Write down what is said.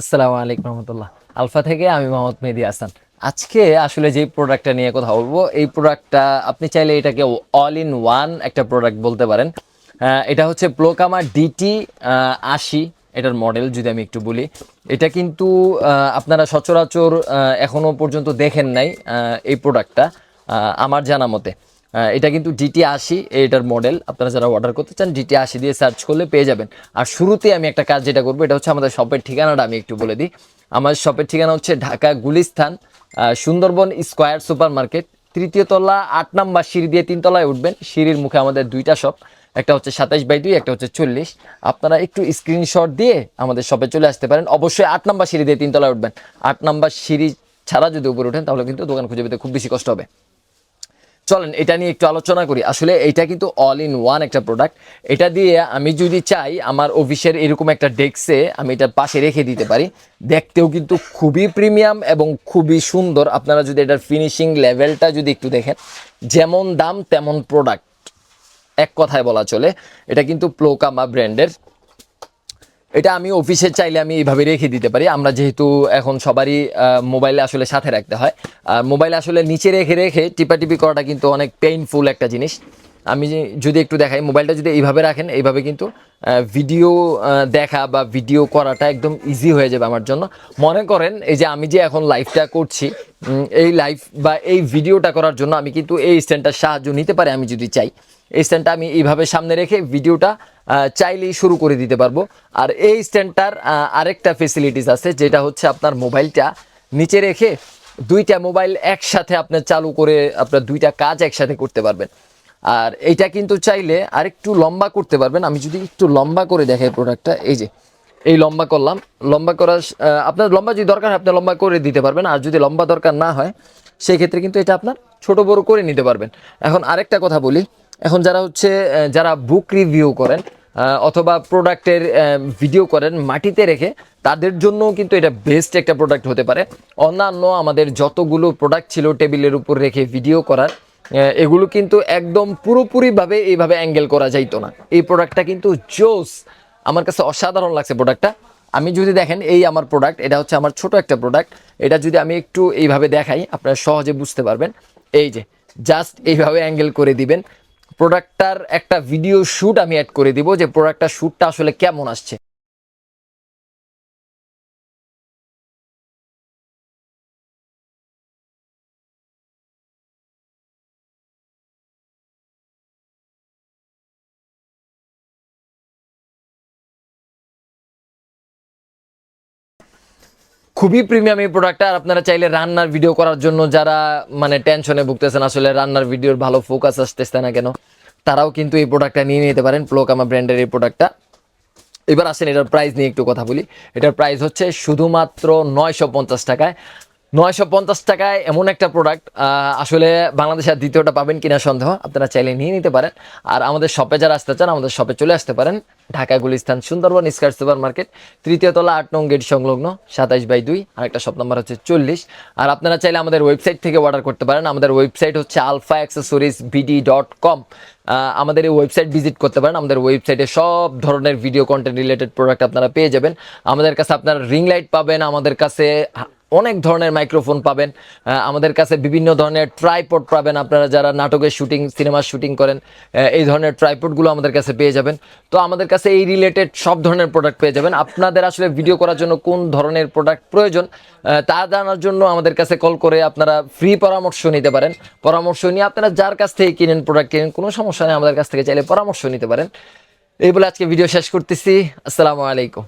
আসসালামু আলাইকুম রহমতুল্লাহ। আলফা থেকে আমি মোহাম্মদ মেহেদি হাসান। আজকে আসলে যে প্রোডাক্টটা নিয়ে কথা বলব এই প্রোডাক্টটা আপনি চাইলে এটাকে অল ইন ওয়ান একটা প্রোডাক্ট বলতে পারেন। এটা হচ্ছে প্লোকামা ডিটি আশি এটার মডেল যদি আমি একটু বলি। এটা কিন্তু আপনারা সচরাচর আহ, এখনও পর্যন্ত দেখেন নাই এই প্রোডাক্টটা আমার জানা মতে। এটা কিন্তু ডিটি আশি এটার মডেল আপনারা যারা অর্ডার করতে চান ডিটি আশি দিয়ে সার্চ করলে পেয়ে যাবেন। আর শুরুতে আমি একটা কাজ যেটা করব এটা হচ্ছে আমাদের শপের ঠিকানাটা আমি একটু বলে দিই। আমার শপের ঠিকানা হচ্ছে ঢাকা গুলিস্তান আহ, সুন্দরবন স্কোয়ার সুপার মার্কেট তৃতীয় তলা আট নাম্বার সিঁড়ি দিয়ে তিনতলায় উঠবেন। সিঁড়ির মুখে আমাদের দুইটা শপ একটা হচ্ছে সাতাইশ বাই দুই একটা হচ্ছে চল্লিশ। আপনারা একটু স্ক্রিনশট দিয়ে আমাদের শপে চলে আসতে পারেন। অবশ্যই আট নাম্বার সিঁড়ি দিয়ে তিনতলায় উঠবেন। আট নাম্বার সিঁড়ি ছাড়া যদি উপরে ওঠেন তাহলে কিন্তু দোকান খুঁজে পেতে খুব বেশি কষ্ট হবে। চলেন, এটা নিয়ে একটু আলোচনা করি। আসলে এটা কিন্তু অল ইন ওয়ান একটা প্রোডাক্ট এটা দিয়ে আমি যদি চাই, আমার অফিসের এরকম একটা ডেস্কে আমি এটার পাশে রেখে দিতে পারি। দেখতেও কিন্তু খুবই প্রিমিয়াম এবং খুবই সুন্দর। আপনারা যদি এটার ফিনিশিং লেভেলটা যদি একটু দেখেন, যেমন দাম তেমন প্রোডাক্ট এক কথায় বলা চলে, এটা কিন্তু প্লোকামা ব্র্যান্ডের এটা আমি অফিসে চাইলে আমি এইভাবে রেখে দিতে পারি। আমরা যেহেতু এখন সবারই মোবাইলে আসলে সাথে রাখতে হয়। আর মোবাইল আসলে নিচে রেখে রেখে টিপাটিপি করাটা কিন্তু অনেক পেইনফুল একটা জিনিস। আমি যদি একটু দেখাই, মোবাইলটা যদি এইভাবে রাখেন, এইভাবে কিন্তু ভিডিও দেখা বা ভিডিও করাটা একদম ইজি হয়ে যাবে আমার জন্য। মনে করেন, এই যে আমি যে এখন লাইভটা করছি এই লাইভ বা এই ভিডিওটা করার জন্য আমি কিন্তু এই স্ট্যান্ডটার সাহায্য নিতে পারি আমি যদি চাই। এই স্ট্যান্ডটা আমি এইভাবে সামনে রেখে ভিডিওটা চাইলেই শুরু করে দিতে পারব। আর এই স্ট্যান্ডটার আরেকটা ফেসিলিটিস আছে, যেটা হচ্ছে আপনার মোবাইলটা নিচে রেখে দুইটা মোবাইল একসাথে আপনার চালু করে আপনার দুইটা কাজ একসাথে করতে পারবেন। আর এইটা কিন্তু চাইলে আরেকটু লম্বা করতে পারবেন। আমি যদি একটু লম্বা করে দেখাই প্রোডাক্টটা, এই যে, এই লম্বা করলাম। লম্বা করার আপনার লম্বা যদি দরকার হয়, আপনি লম্বা করে দিতে পারবেন। আর যদি লম্বা দরকার না হয় সেই ক্ষেত্রে কিন্তু এটা আপনার ছোট বড় করে নিতে পারবেন। এখন আরেকটা কথা বলি। এখন যারা হচ্ছে যারা বুক রিভিউ করেন অথবা প্রোডাক্টের ভিডিও করেন মাটিতে রেখে, তাদের জন্যও কিন্তু এটা বেস্ট একটা প্রোডাক্ট হতে পারে। অন্যান্য আমাদের যতগুলো প্রোডাক্ট ছিল টেবিলের উপর রেখে ভিডিও করার এগুলো কিন্তু একদম পুরোপুরিভাবে এইভাবে অ্যাঙ্গেল করা যাইতো না। এই প্রোডাক্টটা কিন্তু জোস। আমার কাছে অসাধারণ লাগছে প্রোডাক্টটা আমি যদি দেখেন এই আমার প্রোডাক্ট এটা হচ্ছে আমার ছোট একটা প্রোডাক্ট এটা যদি আমি একটু এইভাবে দেখাই, আপনারা সহজে বুঝতে পারবেন। এই যে জাস্ট এইভাবে অ্যাঙ্গেল করে দিবেন। প্রোডাক্টটার একটা ভিডিও শ্যুট আমি অ্যাড করে দিব যে প্রোডাক্টটার শ্যুটটা আসলে কেমন আসছে। খুবই প্রিমিয়াম এই প্রোডাক্টটা আর আপনারা চাইলে রান্নার ভিডিও করার জন্য যারা মানে টেনশনে ভুগতেছেন, আসলে রান্নার ভিডিওর ভালো ফোকাস আসতেছে না কেন, তারাও কিন্তু এই প্রোডাক্টটা নিয়ে নিতে পারেন প্লোকামা ব্র্যান্ডের এই প্রোডাক্টটা এবার আসেন, এটার প্রাইস নিয়ে একটু কথা বলি। এটার প্রাইস হচ্ছে শুধুমাত্র নয়শো পঞ্চাশ টাকায় নয়শো পঞ্চাশ টাকায় এমন একটা প্রোডাক্ট আসলে বাংলাদেশে আর দ্বিতীয়টা পাবেন কিনা সন্দেহ, আপনারা চাইলে নিয়ে নিতে পারেন। আর আমাদের শপে যারা আসতে চান, আমাদের শপে চলে আসতে পারেন। Dhaka, Gulistan, Sundarban square super market তৃতীয় তলা, আট নং গেট সংলগ্ন, সাতাইশ বাই দুই আর একটা শপ নাম্বার হচ্ছে চল্লিশ। আর আপনারা চাইলে আমাদের ওয়েবসাইট থেকে অর্ডার করতে পারেন। আমাদের ওয়েবসাইট হচ্ছে Alpha accessories BD dot com আমাদের এই ওয়েবসাইট ভিজিট করতে পারেন। আমাদের ওয়েবসাইটে সব ধরনের ভিডিও কন্টেন্ট রিলেটেড প্রোডাক্ট আপনারা পেয়ে যাবেন। আমাদের কাছে আপনারা রিং লাইট পাবেন, আমাদের কাছে অনেক ধরনের মাইক্রোফোন পাবেন। আমাদের কাছে বিভিন্ন ধরনের ট্রাইপড পাবেন আপনারা যারা নাটকের শুটিং সিনেমার শুটিং করেন এই ধরনের ট্রাইপডগুলো আমাদের কাছে পেয়ে যাবেন। তো আমাদের কাছে এই রিলেটেড সব ধরনের প্রোডাক্ট পেয়ে যাবেন। আপনাদের আসলে ভিডিও করার জন্য কোন ধরনের প্রোডাক্ট প্রয়োজন তা জানার জন্য আমাদের কাছে কল করে আপনারা ফ্রি পরামর্শ নিতে পারেন। পরামর্শ নিয়ে আপনারা যার কাছ থেকে কিনেন প্রোডাক্ট কিনেন, কোনো সমস্যা নেই, আমাদের কাছ থেকে চাইলে পরামর্শ নিতে পারেন। এই বলে আজকে ভিডিও শেষ করতেছি। আসসালামু আলাইকুম।